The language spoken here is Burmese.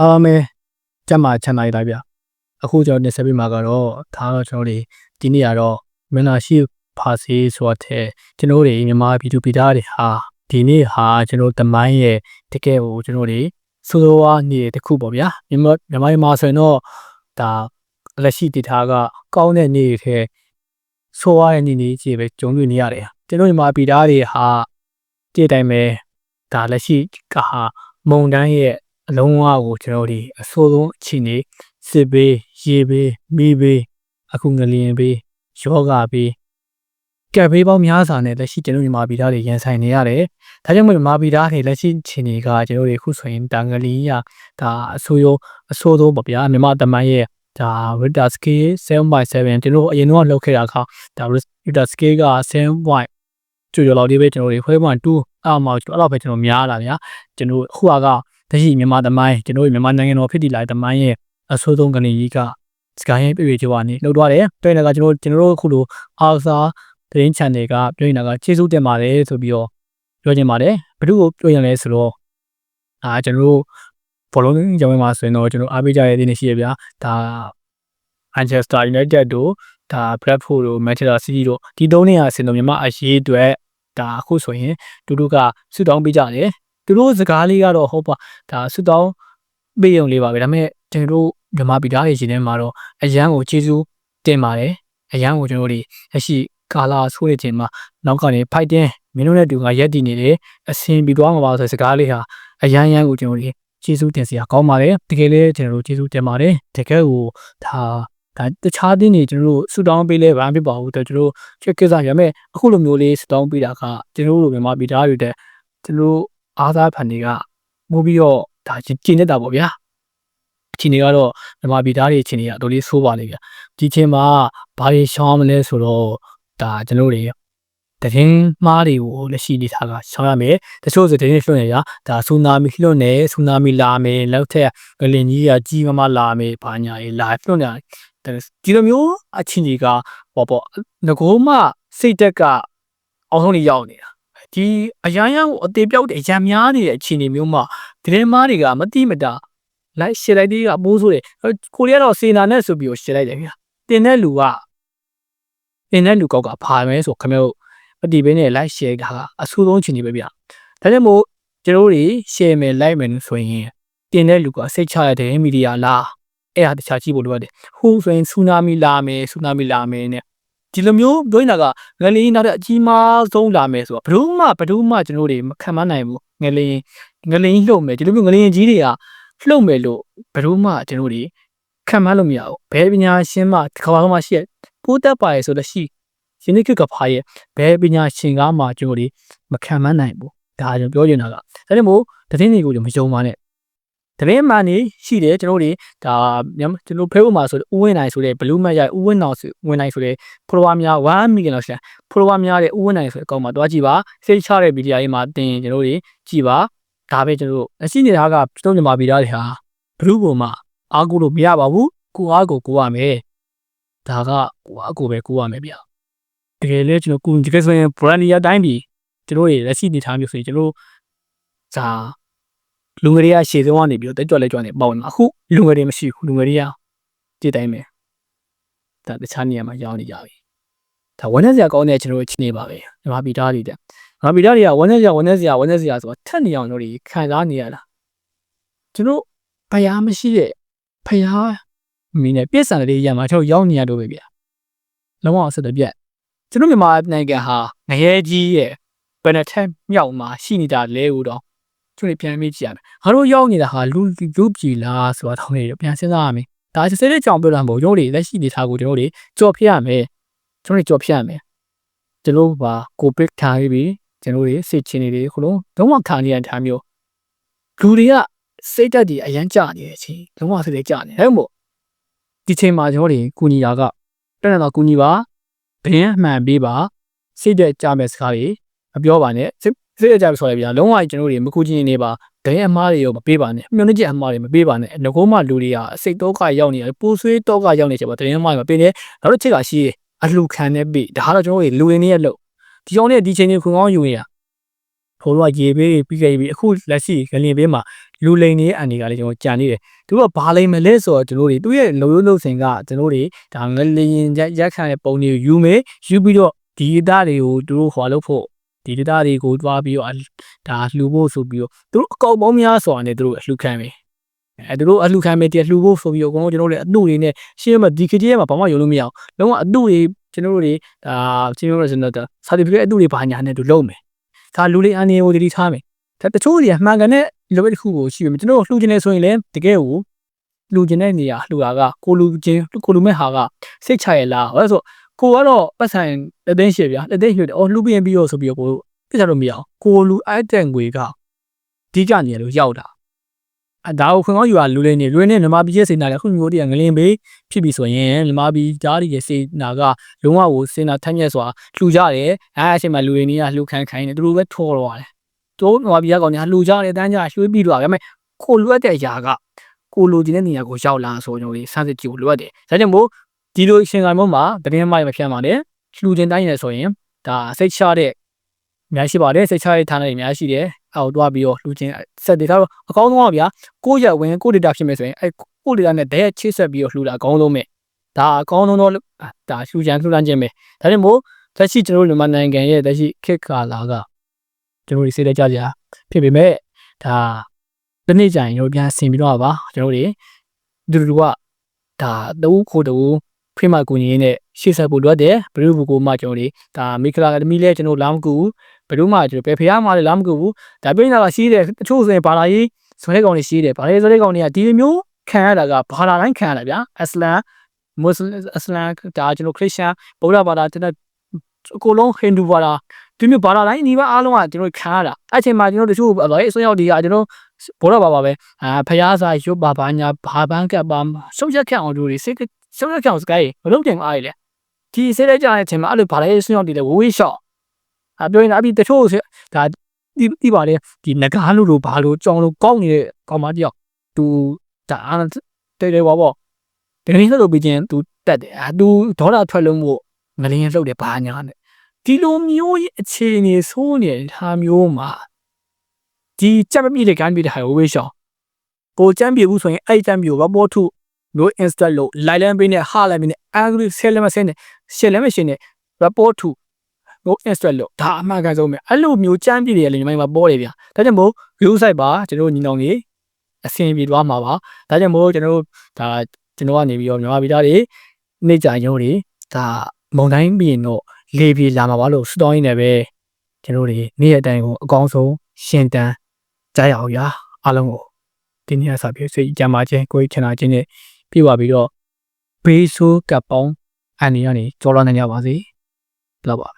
အားမဲကျက်မှာချန်နိုင်တာဗျအခုကျွန်တော်နေဆက်ပြီးမှာကတော့ဒါတော့ကျွန်တော်တို့ဒီနေ့ကတော့မင်းလာရှိဖာစီဆိုတဲ့ကျွန်တော်တို့မြန်မာပြည်သူပြည်သားတွေဟာဒီနေ့ဟာကျွန်တော်တမိုင်းရဲ့တကယ်ကိုကျွန်တော်တို့ဆိုလိုဝါနေတဲ့တစ်ခုပေါ့ဗျာမြန်မာမြန်မာမှာဆိုရင်တော့ဒါလက်ရှိဒေတာကကောင်းတဲ့နေ့တွေဆိုဝါရဲ့နေ့နေ့ကြီးပဲကြုံတွေ့နေရတယ်ကျွန်တော်မြန်မာပြည်သားတွေဟာတည့်တိုင်းပဲဒါလက်ရှိကဟာမုံတန်းရဲ့ အလုံးဝကိုကျွန်တော်ဒီအဆိုးဆုံးအခြေအနေစစ်ဘေးရေဘေးမိဘေးအခုငလျင်ဘေးယောဂဘေးကပ်ဘေးပေါင်းများစွာနဲ့လက်ရှိကျွန်တော်မြန်မာပြည်သားတွေရင်ဆိုင်နေရတယ်။ဒါကြောင့်မို့မြန်မာပြည်သားတွေလက်ရှိအခြေအနေကကျွန်တော်တို့အခုဆိုရင်တန်ငလီရဒါအဆိုးရောအဆိုးဆုံးပေါ့ဗျာမြန်မာတမန်ရဲ့ဒါ Richter scale 7.7ကျွန်တော်အရင်တော့လောက်ခဲ့တာခါဒါ Richter scale က 7. ကျော်ကျော်လောက်လေးပဲကျွန်တော်တို့ခွဲပွန်2အဲ့မှာအဲ့လောက်ပဲကျွန်တော်များလာဗျာကျွန်တော်အခုက တရှိမြန်မာသမိုင်းကျွန်တော်တို့မြန်မာနိုင်ငံတော်ဖြစ်တည်လာတဲ့သမိုင်းရဲ့အဆိုးဆုံးကနေကြီးကစကိုင်းရဲ့ပြည့်ပြည့်ကျော်ကနေလှုပ်သွားတယ်တွေ့နေတာကကျွန်တော်ကျွန်တော်တို့အခုလိုအာဆာသတင်း channel ကပြောနေတာကကျေးဇူးတင်ပါတယ်ဆိုပြီးတော့ပြောချင်ပါတယ်ဘယ်သူကိုပြောရင်လဲဆိုတော့အာကျွန်တော်တို့ following ကြောင်းမှာဆိုရင်တော့ကျွန်တော်အားပေးကြရတဲ့နေရှိရဗျာဒါ Manchester United တို့ဒါ Bradford တို့ Manchester City တို့ဒီသုံးနေရာဆင်တော့မြန်မာအရေးအတွက်ဒါအခုဆိုရင်တူတူကဆူတောင်းပေးကြတယ် သူတို့စကားလေးကတော့ဟုတ်ပါဒါဆူတောင်းပေးရုံလေးပါပဲဒါပေမဲ့ကျွန်တော်တို့မြန်မာပြည်သားတွေရှင်ထဲမှာတော့အရန်ကိုကျေးဇူးတင်ပါတယ်အရန်ကိုကျွန်တော်တို့လက်ရှိကာလာဆိုးတဲ့ချိန်မှာနောက်ကနေဖိုက်တင်မင်းတို့နဲ့တူကရက်တည်နေတယ်အဆင်ပြေသွားမှာပါဆိုတဲ့စကားလေးဟာအရန်ရန်ကိုကျွန်တော်တို့ကျေးဇူးတင်စရာကောင်းပါတယ်တကယ်လည်းကျွန်တော်တို့ကျေးဇူးတင်ပါတယ်တကယ်ကိုဒါဒါတခြားတင်းတွေကျွန်တော်တို့ဆူတောင်းပေးလဲဘာမှဖြစ်ပါဘူးကျွန်တော်တို့ချက်ကိစ္စရမယ်အခုလိုမျိုးလေးဆူတောင်းပေးတာကကျွန်တော်တို့မြန်မာပြည်သားတွေတဲ့ကျွန်တော် အားသားဖန်တွေကမိုးပြီးတော့ဒါကျင်းနေတာပေါ့ဗျာအချိန်တွေကတော့မြန်မာပြည်သားတွေအချိန်တွေကအတော်လေးဆိုးပါလေဗျာဒီအချိန်မှာဘာတွေရှောင်းမလဲဆိုတော့ဒါကျွန်တော်တွေတရင်မှားတွေကိုလက်ရှိနေထားကရှောင်းရမယ်တချို့ဆိုတရင်လွှတ်နေရဒါဆူနာမီလွှတ်နေဆူနာမီလာမယ်လောက်ထက်ဂလင်ကြီးကကြီးမမလာမယ်ဘာညာရေးလာလွှတ်နေဒီလိုမျိုးအချင်းကြီးကဟောပေါ့ငကိုးမစိတ်တက်ကအောင်ဆုံးနေရောက်နေတာ ဒီအရန်ရန်ကိုအသေးပြောက်တဲ့အရန်များနေတဲ့အခြေအနေမျိုးမှာဒီထဲမားတွေကမတိမတာလိုက်ရှယ်လိုက်သေးကပိုးဆိုးတယ်ကိုရီးယားတော့စေနာနဲ့ဆိုပြီးရှယ်လိုက်တယ်ဗျာတင်တဲ့လူကတင်တဲ့လူကောက်ကဖာမဲဆိုခမဲတို့မတိဘဲနဲ့လိုက်ရှယ်တာကအဆိုးဆုံးအခြေအနေပဲဗျာဒါကြောင့်မို့ကျွန်တော်တို့ရှယ်မယ်လိုက်မယ်ဆိုရင်တင်တဲ့လူကစိတ်ချရတဲ့မီဒီယာလားအဲ့ဒါတခြားကြည့်ဖို့လိုရတယ်ဟိုဆိုရင်ဆူနာမီလာမယ်ဆူနာမီလာမယ်နဲ့ ဒီလိုမျိုးပြောနေတာကငလင်းနောက်တဲ့အကြီးမားဆုံးလာမယ်ဆိုတော့ဘယ်သူမှဘယ်သူမှကျွန်တော်တို့မခံမနိုင်ဘူးငလင်းငလင်းလှုပ်မယ်ဒီလိုမျိုးငလင်းကြီးတွေကလှုပ်မယ်လို့ဘယ်သူမှကျွန်တော်တို့ခံမလို့မရဘူးဘယ်ပညာရှင်မှတစ်ခါမှရှိရပိုးတက်ပါရဲ့ဆိုတော့ရှိရှင်နိကကဖာရဲ့ဘယ်ပညာရှင်ကမှကျွန်တော်တို့မခံမနိုင်ဘူးဒါကျွန်တော်ပြောနေတာကဒါကြောင့်မို့တသိန်းတွေကိုမယုံပါနဲ့ တရင်မှန်နေရှိတယ်ကျွန်တော်တို့ဒါကျွန်တော်ဖေးဥမှာဆိုဥဝင်းနိုင်ဆိုတဲ့ဘလူးမတ်ရဥဝင်းအောင်ဆိုဝင်နိုင်ဆိုတဲ့ follower များ1 million လောက်ရှိတယ် follower များတဲ့ဥဝင်းနိုင်ဆိုတဲ့အကောင့်မှာတွားကြည့်ပါစိတ်ချတဲ့ဗီဒီယိုလေးမှာတင်ကျွန်တော်တို့ကြည့်ပါဒါပဲကျွန်တော်တို့အရှိနေတာကကျွန်တော်မြန်မာဗီဒီယိုတွေဟာဘလူးပေါ်မှာအားကိုလို့မရပါဘူးကိုအားကိုကိုရမယ်ဒါကကိုအားကိုပဲကိုရမယ်ဗျတကယ်လေကျွန်တော်ကိုဒီကဆိုရင် brand ရတိုင်းပြီကျွန်တော်တွေလက်ရှိနေထားမျိုးဆိုရင်ကျွန်တော်ဇာ လူငယ်တွေကရှေ့ဆုံးကနေပြီးတော့တက်ကြွလက်ကြွနေပေါ့နော်အခုလူငယ်တွေမရှိဘူးလူငယ်တွေကတည်တိုင်းပဲဒါတခြားနေရာမှာရောက်နေကြပြီဒါဝန်းနေစရာကောင်းတဲ့ကျွန်တော်တို့ချင်းနေပါပဲဒီမှာပီတာတွေတဲ့ငါပီတာတွေကဝန်းနေစရာဝန်းနေစရာဝန်းနေစရာဆိုတာထက်နေအောင်တို့ခံစားနေရတာကျွန်တော်ဖယားမရှိတဲ့ဖယားမင်းနဲ့ပြည့်စံလေးရမှာကျွန်တော်ရောက်နေရတော့ပဲဗျာလုံးဝဆက်တဲ့ပြက်ကျွန်တော်မြန်မာနိုင်ငံဟာငရဲကြီးရဲ့ဘယ်နဲ့ထက်မြောက်မှာရှိနေတာလဲဦးတော့ ကျွန်တော်ပြန်မေးကြည့်ရမယ်ငါတို့ရောက်နေတာဟာလူလူပြည်လားဆိုတာတောင်းနေပြန်စဉ်းစားရမယ်ဒါစစ်စစ်ကြောင်ပြောတာမဟုတ်ကျွန်တော်တို့လက်ရှိနေသားကိုကျွန်တော်တို့ကြော်ဖြစ်ရမယ်ကျွန်တော်တို့ကြော်ဖြစ်ရမယ်ကျွန်တော်ပါကိုပစ်ထားပြီးကျွန်တော်တို့စိတ်ချင်းတွေခလုံးလုံးဝခံနေရတဲ့ထားမျိုးလူတွေကစိတ်တက်တွေအရန်ကြနေတဲ့အချိန်လုံးဝစိတ်တွေကြနေတယ်ဟုတ်မို့ဒီချိန်မှာကျွန်တော်တို့ကုညီတာကတက်နေတော့ကုညီပါဘင်းအမှန်ပေးပါစိတ်တက်ကြမဲ့စကားတွေမပြောပါနဲ့ စိတ်ကြဆိုရပြန်လုံးဝကျွန်တော်တို့မကူချင်းနေပါဒဲအမားတွေရောမပေးပါနဲ့မျောနှချက်အမားတွေမပေးပါနဲ့ငကိုးမလူတွေကစိတ်တော့ကရောက်နေတယ်ပူဆွေးတော့ကရောက်နေချက်ပါဒဲအမားတွေမပေးနဲ့နောက်တစ်ချက်ကရှိတယ်အလှခံနဲ့ပေးဒါကတော့ကျွန်တော်တို့လူရင်းတွေရဲ့လို့ဒီကြောင့်နဲ့ဒီချိန်ကြီးခွန်ကောင်းယူနေတာထိုတို့ကရေပေးပြီးခဲ့ပြီးအခုလက်ရှိဂလင်ပေးမှာလူလိန်နေတဲ့အန်ဒီကလည်းကျွန်တော်ကြံနေတယ်သူတို့ကဘာလိမ့်မလဲဆိုတော့ကျွန်တော်တို့သူရဲ့လုံရုံးလုံစင်ကကျွန်တော်တို့ဒါငလျင်ရက်ခံတဲ့ပုံတွေကိုယူမယ်ယူပြီးတော့ဒီ data တွေကိုသူတို့ဟွာလို့ဖို့ ဒီ data တွေကိုတွားပြီးတော့ဒါလှူဖို့ဆိုပြီးတော့သူတို့အကောက်ပေါင်းများဆိုတာနဲ့သူတို့အလှူခံမယ်အဲသူတို့အလှူခံမယ်တည်းလှူဖို့ဆိုပြီးတော့အကုန်လုံးကျွန်တော်တို့လည်းအမှုတွေနဲ့ရှင်းမှာဒီ KJ မှာဘာမှယုံလို့မရအောင်လုံးဝအမှုတွေကျွန်တော်တို့တွေဒါချင်းပြောရစင်တော့ certificate အမှုတွေဘာညာနဲ့သူလုပ်မယ်ဒါလူလေးအန်ဒီကိုတတိထားမယ်ဒါတချို့တွေကမှန်ကန်တဲ့လိုပဲတစ်ခုကိုရှိပြီကျွန်တော်တို့လှူခြင်းနေဆိုရင်လည်းတကယ်ကိုလှူခြင်းတဲ့နေရာလှူတာကကိုလူချင်းကိုလူမဲ့ဟာကစိတ်ချရလားဟဲ့ဆို ကိုကတော့ပတ်ဆိုင်လက်သိန်းရှည်ဗျာလက်သိန်းရှည်တယ်အော်လှူပြင်ပြီးရောဆိုပြီးတော့ကိုပြစ်ချလို့မရအောင်ကိုလူအဲ့တန်ငွေကဒီကနေလို့ရောက်တာအဒါကိုခွင်ကောင်းယူရလူလေးနေလူလေးနေမြမပြည်ရဲ့စေနာလည်းခုမျိုးတည်းငလင်ပေးဖြစ်ပြီဆိုရင်မြမပြည်ကြားရဲ့စေနာကလုံးဝကိုစေနာထက်မြက်စွာလှူကြတယ်အဲအချိန်မှာလူတွေနေကလှူခန်းခိုင်းတယ်သူတို့ပဲထော်တော့တယ်တို့မြမပြည်ကောင်ညာလှူကြတယ်တန်းကြရွှေးပြီးတော့ဒါပေမဲ့ကိုလွတ်တဲ့အရာကကိုလိုချင်တဲ့နေရာကိုရောက်လာဆိုကျွန်တော်တို့စမ်းစစ်ကြည့်ကိုလိုအပ်တယ်ဒါကြောင့်မို့ ဒီလိုရှင်ကံမုံမှာတရင်မိုက်မဖြတ်ပါနဲ့လှူခြင်းတိုင်းနေဆိုရင်ဒါစိတ်ချတဲ့အများရှိပါတယ်စိတ်ချတဲ့ဌာနတွေအများရှိတယ်အောက်သွားပြီးတော့လှူခြင်းဆက်ဒေတာတော့အကောင်းဆုံးပါဗျာကိုယ့်ရက်ဝင်ကိုယ့် data ဖြစ်မယ်ဆိုရင်အဲကိုယ့် data နဲ့တည်းချိတ်ဆက်ပြီးတော့လှူတာအကောင်းဆုံးပဲဒါအကောင်းဆုံးတော့ဒါလှူချင်လှူလန်းခြင်းပဲဒါကြောင့်မို့လက်ရှိကျွန်တော်တို့မြန်မာနိုင်ငံရဲ့လက်ရှိခေတ်ကာလကကျွန်တော်တို့စိတ်တကြကြဖြစ်ပေမဲ့ဒါဒီနေ့ကျရင်တို့ပြန်ဆင်ပြီးတော့ပါကျွန်တော်တို့ဒီလူကဒါတူခိုတူ ဖိမကူညီနဲ့ရှေ့ဆက်ဖို့လိုတယ်ဘယ်လိုဘူကိုမှကျွန်တော်တို့ဒါမိခလာကတမီလဲကျွန်တော်လာမကူဘယ်လိုမှကျွန်တော်ပဲဖျားမှလည်းလာမကူဘူးဒါပြင်းတာကရှိတယ်တချို့ဆိုရင်ဘာလာရေးဇွဲကောင်တွေရှိတယ်ဘာလဲဇွဲကောင်တွေကဒီလိုမျိုးခံရတာကဘာလာတိုင်းခံရတာဗျာအစ္စလမ်မွတ်စလင်အစ္စလမ်ဒါကျွန်တော်ခရစ်ယာန်ဗုဒ္ဓဘာသာကျွန်တော်အကုန်လုံးဟိန္ဒူဘာသာဒီမျိုးဘာသာတိုင်းဒီဘအားလုံးကကျွန်တော်ခံရတာအဲ့ချိန်မှာကျွန်တော်တချို့ဘာလဲအစွန်းရောက်တွေကကျွန်တော်ဘောရပါပါပဲအာဖျားစာရွတ်ပါဘာညာဘာပန်းကပ်ပါဆုံးချက်ခန့်အောင်တို့တွေစိတ် ဆုံးချက်ခန့်အောင်စကိုင်းမလုပ်တင်အားရလေဒီစိတ်လက်ကြတဲ့အချိန်မှာအဲ့လိုဘာလဲဆွရောက်တည်လဲဝဝေးရှော့အပြောရင်အပြီးတချို့ဒါဒီဒီပါလေဒီငကားလို့လို့ဘာလို့ကြောင်လို့ကောက်နေတဲ့ကောင်မတယောက်သူဒါအာတဲတဲပါပေါ့တကယ်လို့ပြီးချင်းသူတက်တယ်အာသူဒေါ်လာထွက်လို့မို့ငလင်းလှုပ်တယ်ဘာညာနဲ့ဒီလိုမျိုးအခြေအနေဆိုးနေတဲ့ဟာမျိုးမှာဒီကြက်မမြင့်တဲ့ကမ်းပြတဲ့ဟာကိုဝေးရှောင်းကိုချမ်းပြေဘူးဆိုရင်အဲ့ချမ်းပြေကိုဘောထု no install လို့ line လမ်းပေးနဲ့ဟာလမ်းပေးနဲ့ angry sell လမ်းမဆင်းနဲ့ shell လမ်းမရှင်းနဲ့ report to no install လို့ဒါအမှန်ကန်ဆုံးပဲအဲ့လိုမျိုးချမ်းပြေတယ်လေညီမမှာပေါ်တယ်ဗျာဒါကြောင့်မို့ view site ပါကျွန်တော်ညီနောင်ကြီးအဆင်ပြေသွားမှာပါဒါကြောင့်မို့ကျွန်တော်ဒါကျွန်တော်ကနေပြီးတော့မြန်မာပြည်သားတွေနေကြရုံတွေဒါမုံတိုင်းပြီးရင်တော့လေပြေလာမှာပါလို့စတောင်းရင်းနဲ့ပဲကျွန်တော်တွေနေ့ရက်တိုင်းကိုအကောင်းဆုံးရှင်တန်းကြားရအောင်ရာအားလုံးကိုဒီနေ့အစားပြည့်စိတ်ကြမ်းပါခြင်းကိုယ်ချင်တာခြင်းနဲ့ ပြပါပြီးတော့ဘေးဆိုးကပ်ပေါင်းအန်ဒီကနေကြော်လာနိုင်ကြပါစေဘလောက်ပါပဲ